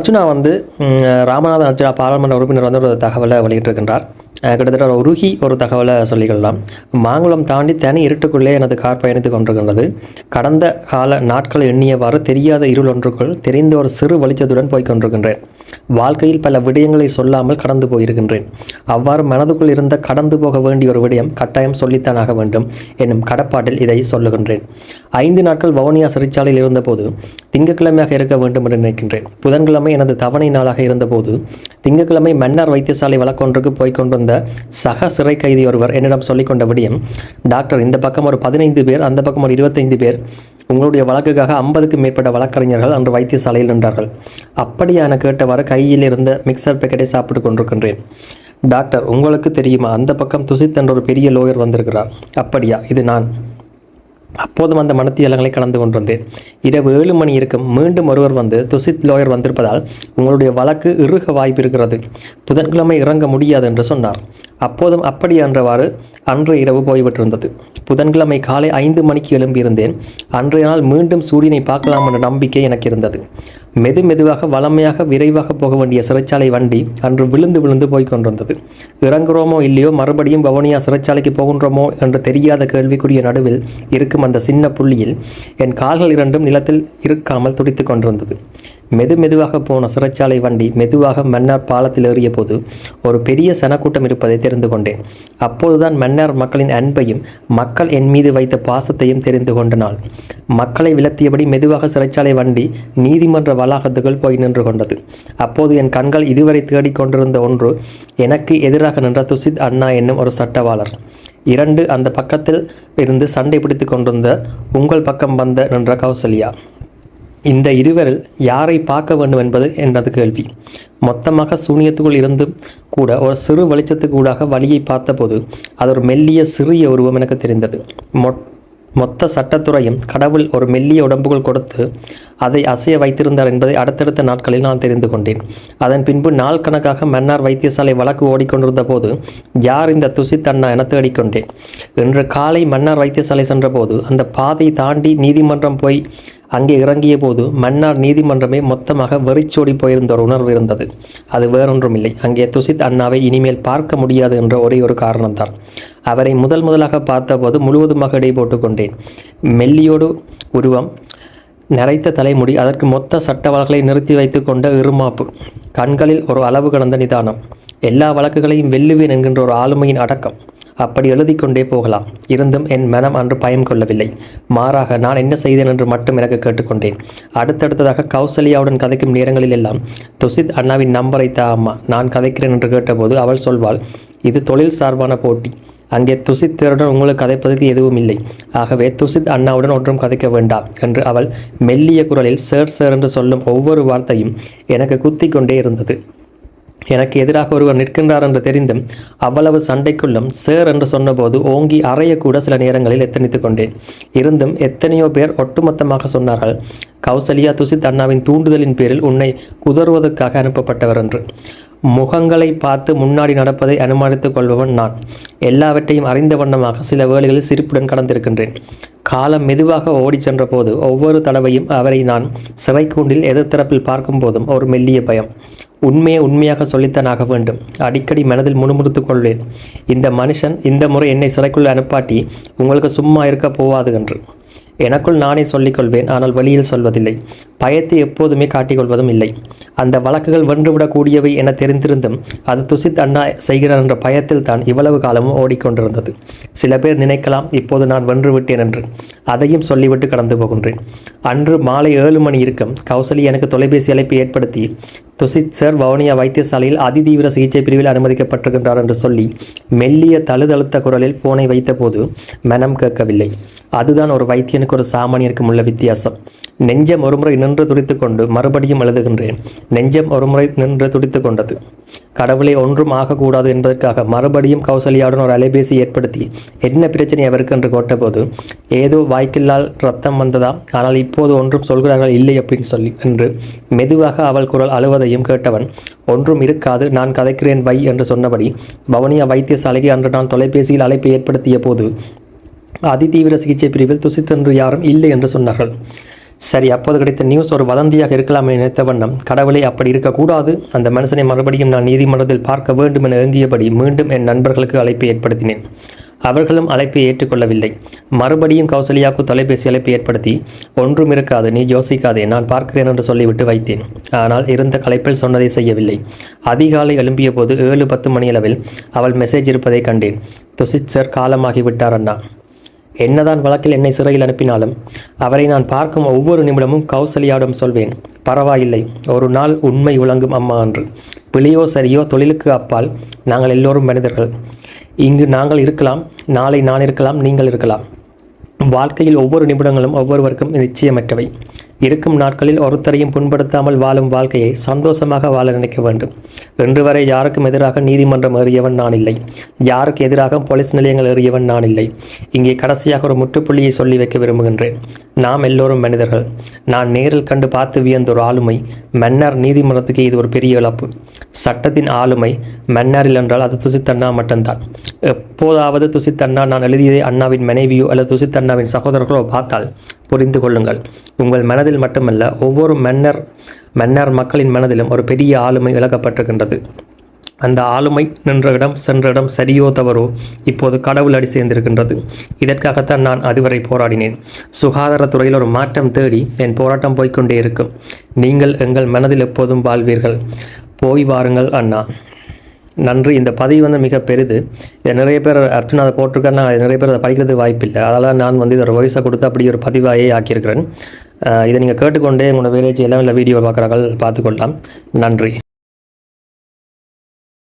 அர்ஜுனா வந்து ராமநாதன் அர்ஜுனா பாராளுமன்ற உறுப்பினர் வந்து ஒரு தகவலை வெளியிட்டிருக்கின்றார். கிட்டத்தட்ட ஒரு உருகி ஒரு தகவலை சொல்லிக்கொள்ளலாம். மாங்குளம் தாண்டி தனி இருட்டுக்குள்ளே எனது கார் பயணித்துக் கொண்டிருக்கின்றது. கடந்த கால நாட்கள் எண்ணியவாறு தெரியாத இருள் ஒன்றுக்குள் தெரிந்த ஒரு சிறு வெளிச்சத்துடன் போய்க் கொண்டிருக்கின்றேன். வாழ்க்கையில் பல விடயங்களை சொல்லாமல் கடந்து போயிருக்கின்றேன். அவ்வாறு மனதுக்குள் இருந்த கடந்து போக வேண்டிய ஒரு விடயம் கட்டாயம் சொல்லித்தான் ஆக வேண்டும் என்னும் கடப்பாட்டில் இதை சொல்லுகின்றேன். ஐந்து நாட்கள் வவுனியா சிறைச்சாலையில் இருந்தபோது திங்கட்கிழமையாக இருக்க வேண்டும் என்று நினைக்கின்றேன். புதன்கிழமை எனது தவணை நாளாக இருந்தபோது திங்கட்கிழமை மன்னார் வைத்தியசாலை வழக்கொன்றுக்கு போய் கொண்டிருந்த சக சிறை கைதி ஒருவர் என்னிடம் சொல்லிக் கொண்ட விடியம் டாக்டர் இந்த பக்கம் ஒரு பதினைந்து பேர் அந்த பக்கம் ஒரு இருபத்தைந்து பேர் உங்களுடைய வழக்குக்காக ஐம்பதுக்கும் மேற்பட்ட வழக்கறிஞர்கள் அன்று வைத்தியசாலையில் நின்றார்கள். அப்படியான கேட்டவாறு கையில் இருந்த மிக்சர் பேக்கெட்டை சாப்பிட்டு கொண்டிருக்கின்றேன். டாக்டர் உங்களுக்கு தெரியுமா? அந்த பக்கம் துசித் என்ற ஒரு பெரிய லோயர் வந்திருக்கிறார். அப்படியா? இது நான். அப்போதும் அந்த மனத்தியலங்களை கலந்து கொண்டிருந்தேன். இரவு ஏழு மணி இருக்கும். மீண்டும் ஒருவர் வந்து துசித் லோயர் வந்திருப்பதால் உங்களுடைய வழக்கு இறுக வாய்ப்பு இருக்கிறது. புதன்கிழமை இறங்க முடியாது என்று சொன்னார். அப்போதும் அப்படி என்றவாறு அன்று இரவு போய்விட்டிருந்தது. புதன்கிழமை காலை ஐந்து மணிக்கு எழும்பியிருந்தேன். அன்றைய நாள் மீண்டும் சூரியனை பார்க்கலாம் என்ற நம்பிக்கை எனக்கு இருந்தது. மெது மெதுவாக வளமையாக விரைவாக போக வேண்டிய சிறைச்சாலை வண்டி அன்று விழுந்து விழுந்து போய் கொண்டிருந்தது. இறங்குறோமோ இல்லையோ மறுபடியும் வவுனியா சிறைச்சாலைக்கு போகின்றோமோ என்று தெரியாத கேள்விக்குரிய நடுவில் இருக்கும் அந்த சின்ன புள்ளியில் என் கால்கள் இரண்டும் நிலத்தில் இருக்காமல் துடித்துக் கொண்டிருந்தது. மெது மெதுவாக போன சிறைச்சாலை வண்டி மெதுவாக மன்னார் பாலத்தில் ஏறிய போது ஒரு பெரிய சனக்கூட்டம் இருப்பதை தெரிந்து கொண்டேன். அப்போதுதான் மன்னார் மக்களின் அன்பையும் மக்கள் என் மீது வைத்த பாசத்தையும் தெரிந்து கொண்ட நாள். மக்களை விலத்தியபடி மெதுவாக சிறைச்சாலை வண்டி நீதிமன்ற வளாகத்துக்குள் போய் நின்று கொண்டது. அப்போது என் கண்கள் இதுவரை தேடிக் கொண்டிருந்த ஒன்று எனக்கு எதிராக நின்ற துசித் அண்ணா என்னும் ஒரு சட்டவாளர். இரண்டு அந்த பக்கத்தில் இருந்து சண்டை பிடித்து கொண்டிருந்த உங்கள் பக்கம் வந்த நின்ற கௌசல்யா. இந்த இருவரில் யாரை பார்க்க வேண்டும் என்பது எனது கேள்வி. மொத்தமாக சூனியத்துக்குள் இருந்தும் கூட ஒரு சிறு வெளிச்சத்துக்கூடாக வழியை பார்த்தபோது அது ஒரு மெல்லிய சிறிய உருவம் எனக்கு தெரிந்தது. மொட் மொத்த சட்டத்துறையும் கடவுள் ஒரு மெல்லிய உடம்புக்குள் கொடுத்து அதை அசைய வைத்திருந்தார் என்பதை அடுத்தடுத்த நாட்களில் நான் தெரிந்து கொண்டேன். அதன் பின்பு நாள் கணக்காக மன்னார் வைத்தியசாலை வழக்கு ஓடிக்கொண்டிருந்த போது யார் இந்த துசித் அண்ணா என தேடிக்கொண்டேன். இன்று காலை மன்னார் வைத்தியசாலை சென்றபோது அந்த பாதை தாண்டி நீதிமன்றம் போய் அங்கே இறங்கிய போது மன்னார் நீதிமன்றமே மொத்தமாக வெறிச்சோடி போயிருந்த ஒரு உணர்வு இருந்தது. அது வேறொன்றுமில்லை. அங்கே துசித் அண்ணாவை இனிமேல் பார்க்க முடியாது என்ற ஒரே ஒரு காரணம்தான். அவரை முதல் முதலாக பார்த்தபோது முழுவதுமாக இடை போட்டுக்கொண்டேன் மெல்லியோடு உருவம் நரைத்த தலைமுடி அதற்கு மொத்த சட்டவளர்களை நிறுத்தி வைத்து கொண்ட இருமாப்பு கண்களில் ஒரு அளவு கடந்த நிதானம் எல்லா வழக்குகளையும் வெல்லுவேன் என்கின்ற ஒரு ஆளுமையின் அடக்கம் அப்படி எழுதி கொண்டே போகலாம். இருந்தும் என் மனம் அன்று பயம் கொள்ளவில்லை. மாறாக நான் என்ன செய்தேன் என்று மட்டும் எனக்கு கேட்டுக்கொண்டேன். அடுத்தடுத்ததாக கௌசல்யாவுடன் கதைக்கும் நேரங்களில் எல்லாம் துசித் அண்ணாவின் நம்பரை தா அம்மா நான் கதைக்கிறேன் என்று கேட்டபோது அவள் சொல்வாள் இது தொழில் சார்பான போட்டி. அங்கே துசித் தேருடன் உங்களுக்கு கதைப்பதற்கு எதுவும் இல்லை. ஆகவே துசித் அண்ணாவுடன் ஒன்றும் கதைக்க வேண்டாம் என்று அவள் மெல்லிய குரலில் சேர் சேர் என்று சொல்லும் ஒவ்வொரு வார்த்தையும் எனக்கு குத்தி கொண்டே இருந்தது. எனக்கு எதிராக ஒருவர் நிற்கின்றார் என்று தெரிந்தும் அவ்வளவு சண்டைக்குள்ளும் சேர் என்று சொன்னபோது ஓங்கி அறையக்கூட சில நேரங்களில் எத்தனித்துக் கொண்டேன். இருந்தும் எத்தனையோ பேர் ஒட்டுமொத்தமாக சொன்னார்கள் கௌசல்யா துசித் அண்ணாவின் தூண்டுதலின் பேரில் உன்னை குதறுவதற்காக அனுப்பப்பட்டவர் என்று. முகங்களை பார்த்து முன்னாடி நடப்பதை அனுமானித்துக் கொள்பவன் நான். எல்லாவற்றையும் அறிந்த வண்ணமாக சில வேளைகளில் சிரிப்புடன் கடந்திருக்கின்றேன். காலம் மெதுவாக ஓடிச் சென்ற போது ஒவ்வொரு தடவையும் அவரை நான் சிறைக்கூண்டில் எதிர்த்தரப்பில் பார்க்கும் போதும் ஒரு மெல்லிய பயம். உண்மையை உண்மையாக சொல்லித்தான் ஆக வேண்டும். அடிக்கடி மனதில் முணுமுணுத்துக் கொள்வேன். இந்த மனுஷன் இந்த முறை என்னை சிறைக்குள் அனுப்பாட்டி உங்களுக்கு சும்மா இருக்க போவாது என்று. எனக்குள் நானே சொல்லிக்கொள்வேன் ஆனால் வெளியில் சொல்வதில்லை. பயத்தை எப்போதுமே காட்டிக்கொள்வதும் இல்லை. அந்த வழக்குகள் வென்றுவிடக்கூடியவை என தெரிந்திருந்தும் அது துசித் அண்ணா செய்கிறார் என்ற பயத்தில் தான் இவ்வளவு காலமும் ஓடிக்கொண்டிருந்தது. சில பேர் நினைக்கலாம் இப்போது நான் வென்று விட்டேன் என்று. அதையும் சொல்லிவிட்டு கடந்து போகின்றேன். அன்று மாலை ஏழு மணி இருக்கும் கௌசலி எனக்கு தொலைபேசி அழைப்பு ஏற்படுத்தி துசித் சார் வவுனியா வைத்தியசாலையில் அதிதீவிர சிகிச்சை பிரிவில் அனுமதிக்கப்பட்டிருக்கின்றார் என்று சொல்லி மெல்லிய தழுதழுத்த குரலில் போனை வைத்தபோது மனம் கேட்கவில்லை. அதுதான் ஒரு வைத்தியனுக்கு ஒரு சாமானியருக்கும் உள்ள வித்தியாசம். நெஞ்சம் ஒருமுறை நின்று துடித்து கொண்டு மறுபடியும் எழுதுகின்றேன். நெஞ்சம் ஒருமுறை நின்று துடித்து கொண்டது. கடவுளை ஒன்றும் ஆகக்கூடாது என்பதற்காக மறுபடியும் கௌசல்யாவுடன் ஒரு அலைபேசி ஏற்படுத்தி என்ன பிரச்சனை அவருக்கு? என்று கேட்டபோது ஏதோ வாய்க்கில்லால் ரத்தம் வந்ததா? ஆனால் இப்போது ஒன்றும் சொல்கிறார்கள் இல்லை அப்படின்னு சொல்லி என்று மெதுவாக அவள் குரல் அழுவதையும் கேட்டவன் ஒன்றும் இருக்காது நான் கதைக்கிறேன் வை என்று சொன்னபடி வவுனியா வைத்தியசாலைக்கு அன்று நான் தொலைபேசியில் அழைப்பு ஏற்படுத்திய போது அதிதீவிர சிகிச்சை பிரிவில் துசித்தென்று யாரும் இல்லை என்று சொன்னார்கள். சரி அப்போது கிடைத்த நியூஸ் ஒரு வதந்தியாக இருக்கலாம் என நினைத்த வண்ணம் கடவுளை அப்படி இருக்கக்கூடாது. அந்த மனுஷனை மறுபடியும் நான் நீதிமன்றத்தில் பார்க்க வேண்டும் என ஏங்கியபடி மீண்டும் என் நண்பர்களுக்கு அழைப்பை ஏற்படுத்தினேன். அவர்களும் அழைப்பை ஏற்றுக்கொள்ளவில்லை. மறுபடியும் கௌசல்யாவுக்கு தொலைபேசி அழைப்பை ஏற்படுத்தி ஒன்றும் இருக்காது நீ யோசிக்காதே நான் பார்க்கிறேன் என்று சொல்லிவிட்டு வைத்தேன். ஆனால் இருந்த கலைப்பில் சொன்னதை செய்யவில்லை. அதிகாலை எழும்பிய போது ஏழு பத்து மணியளவில் அவள் மெசேஜ் இருப்பதை கண்டேன். துசித் சார் காலமாகிவிட்டார் அண்ணா. என்னதான் வழக்கில் என்னை சிறையில் அனுப்பினாலும் அவரை நான் பார்க்கும் ஒவ்வொரு நிமிடமும் கௌசல்யாவிடம் சொல்வேன் பரவாயில்லை ஒரு நாள் உண்மை விளங்கும் அம்மா என்று. பிழையோ சரியோ தொழிலுக்கு அப்பால் நாங்கள் எல்லோரும் மனிதர்கள். இங்கு நாங்கள் இருக்கலாம் நாளை நான் இருக்கலாம் நீங்கள் இருக்கலாம். வாழ்க்கையில் ஒவ்வொரு நிமிடங்களும் ஒவ்வொருவருக்கும் நிச்சயமற்றவை. இருக்கும் நாட்களில் ஒருத்தரையும் புண்படுத்தாமல் வாழும் வாழ்க்கையை சந்தோஷமாக வாழ நினைக்க வேண்டும். இன்று வரை யாருக்கும் எதிராக நீதிமன்றம் ஏறியவன் நான் இல்லை. யாருக்கு எதிராக போலீஸ் நிலையங்கள் ஏறியவன் நான் இல்லை. இங்கே கடைசியாக ஒரு முற்றுப்புள்ளியை சொல்லி வைக்க விரும்புகின்றேன். நாம் எல்லோரும் மனிதர்கள். நான் நேரில் கண்டு பார்த்து வியந்த ஒரு ஆளுமை மன்னர் நீதிமன்றத்துக்கு இது ஒரு பெரிய இழப்பு. சட்டத்தின் ஆளுமை மன்னரில் என்றால் அது துசித்தண்ணா மட்டும்தான். எப்போதாவது துசித்தண்ணா நான் எழுதியதை அண்ணாவின் மனைவியோ அல்லது துசித்தண்ணாவின் சகோதரர்களோ பார்த்தால் புரிந்து கொள்ளுங்கள் உங்கள் மனதில் மட்டுமல்ல ஒவ்வொரு மன்னர் மன்னர் மக்களின் மனதிலும் ஒரு பெரிய ஆளுமை இழக்கப்பட்டிருக்கின்றது அந்த ஆளுமை நின்ற இடம் சென்ற இடம் சரியோ தவறோ இப்போது கடவுள் அடி சேர்ந்திருக்கின்றது. இதற்காகத்தான் நான் அதுவரை போராடினேன். சுகாதாரத்துறையில் ஒரு மாற்றம் தேடி என் போராட்டம் போய்க்கொண்டே இருக்கும். நீங்கள் எங்கள் மனதில் எப்போதும் வாழ்வீர்கள். போய் வாருங்கள் அண்ணா. நன்றி. இந்த பதிவு வந்து மிக பெரிது. நிறைய பேர் அர்ஜுன் அதை போட்டிருக்கேன்னா நிறைய பேர் அதை படிக்கிறதுக்கு வாய்ப்பில்லை. அதனால் நான் வந்து இதோட வாய்ஸை கொடுத்து அப்படி ஒரு பதிவாயே ஆக்கியிருக்கிறேன். இதை நீங்கள் கேட்டுக்கொண்டே உங்களோட வேலையை எல்லாம் இல்லை வீடியோ பார்க்குறாங்க பார்த்துக்கொள்ளலாம். நன்றி.